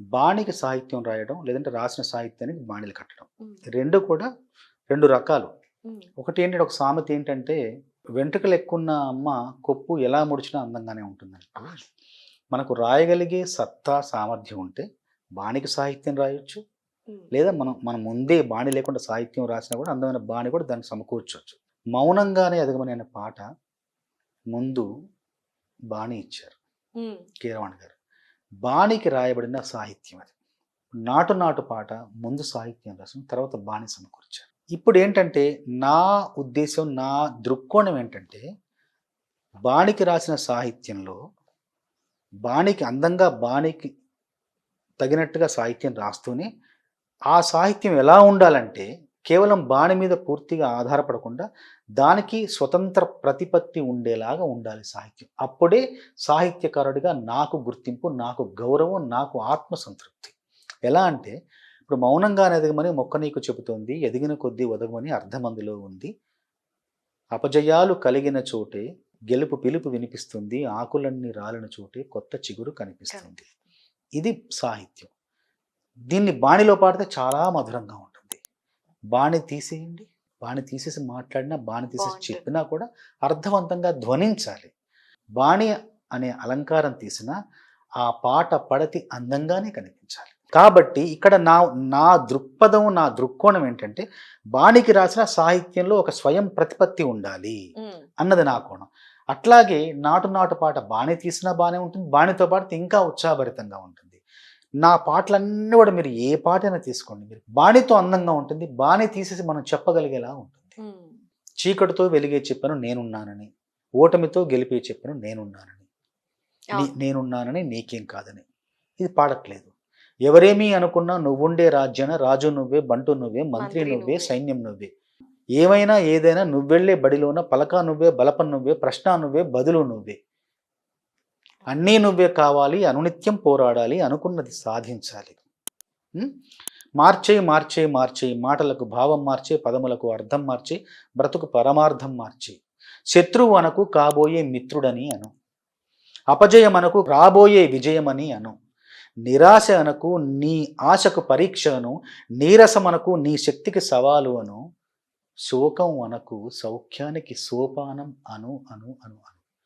బాణికి సాహిత్యం రాయడం లేదంటే రాసిన సాహిత్యానికి బాణీలు కట్టడం. రెండు కూడా రెండు రకాలు. ఒకటి ఏంటంటే ఒక సామెత ఏంటంటే వెంట్రుకలు ఎక్కున్న అమ్మ కొప్పు ఎలా ముడిచినా అందంగానే ఉంటుందని మనకు రాయగలిగే సత్తా సామర్థ్యం ఉంటే బాణికి సాహిత్యం రాయొచ్చు. లేదా మనం మనం ముందే బాణి లేకుండా సాహిత్యం రాసినా కూడా అందమైన బాణి కూడా దాన్ని సమకూర్చవచ్చు మౌనంగానే ఎదగమని అనే పాట ముందు బాణి ఇచ్చారు. కీరవాణి గారు. బాణికి రాయబడిన సాహిత్యం అది. నాటు నాటు పాట ముందు సాహిత్యం రాసిన తర్వాత బాణి సమకూర్చారు. ఇప్పుడు ఏంటంటే నా ఉద్దేశం నా దృక్కోణం ఏంటంటే బాణికి రాసిన సాహిత్యంలో బాణికి అందంగా బాణికి తగినట్టుగా సాహిత్యం రాస్తూనే ఆ సాహిత్యం ఎలా ఉండాలంటే కేవలం బాణి మీద పూర్తిగా ఆధారపడకుండా దానికి స్వతంత్ర ప్రతిపత్తి ఉండేలాగా ఉండాలి సాహిత్యం. అప్పుడే సాహిత్యకారుడిగా నాకు గుర్తింపు నాకు గౌరవం నాకు ఆత్మసంతృప్తి. ఎలా అంటే ఇప్పుడు మౌనంగానే ఎదగమని మొక్క నీకు చెబుతోంది ఎదిగిన కొద్దీ ఒదగమని అర్ధమందులో ఉంది. అపజయాలు కలిగిన చోటే గెలుపు పిలుపు వినిపిస్తుంది ఆకులన్నీ రాలిన చోటే కొత్త చిగురు కనిపిస్తుంది. ఇది సాహిత్యం. దీన్ని బాణిలో పాడితే చాలా మధురంగా ఉంటుంది. బాణి తీసేయండి. బాణి తీసేసి మాట్లాడినా బాణి తీసేసి. చెప్పినా కూడా అర్థవంతంగా ధ్వనించాలి. బాణి అనే అలంకారం తీసినా ఆ పాట పడతి అందంగానే కనిపించాలి. కాబట్టి ఇక్కడ నా నా దృక్పథం నా దృక్కోణం ఏంటంటే బాణికి రాసిన సాహిత్యంలో ఒక స్వయం ప్రతిపత్తి ఉండాలి అన్నది నా కోణం. అట్లాగే నాటు నాటు పాట బాణి తీసినా బాగానే ఉంటుంది బాణితో పాడితే ఇంకా ఉత్సాహభరితంగా ఉంటుంది. నా పాటలన్నీ కూడా మీరు ఏ పాటైనా తీసుకోండి. మీరు బాణితో అందంగా ఉంటుంది. బాణి తీసేసి మనం చెప్పగలిగేలా ఉంటుంది. చీకటితో వెలిగే చెప్పను నేనున్నానని ఓటమితో గెలిపే చెప్పను నేనున్నానని. నేనున్నానని నీకేం కాదని. ఇది పాడట్లేదు. ఎవరేమీ అనుకున్నా నువ్వుండే రాజ్యాన రాజు నువ్వే బంటు నువ్వే మంత్రి నువ్వే. సైన్యం నువ్వే. ఏమైనా ఏదైనా నువ్వెళ్ళే బడిలోన పలక నువ్వే బలపం నువ్వే ప్రశ్న నువ్వే బదులు నువ్వే. అన్నీ నువ్వే కావాలి అనునిత్యం పోరాడాలి అనుకున్నది సాధించాలి. మార్చే మార్చేయి మార్చేయి మాటలకు భావం మార్చే పదములకు అర్థం మార్చి బ్రతుకు పరమార్థం మార్చి. శత్రువు అనకు కాబోయే మిత్రుడని అను. అపజయమనకు రాబోయే విజయమని అను. నిరాశ అనకు నీ ఆశకు పరీక్ష అను. అనకు నీ శక్తికి సవాలు అను. శోకం అనకు సౌఖ్యానికి సోపానం అను అను అను అను.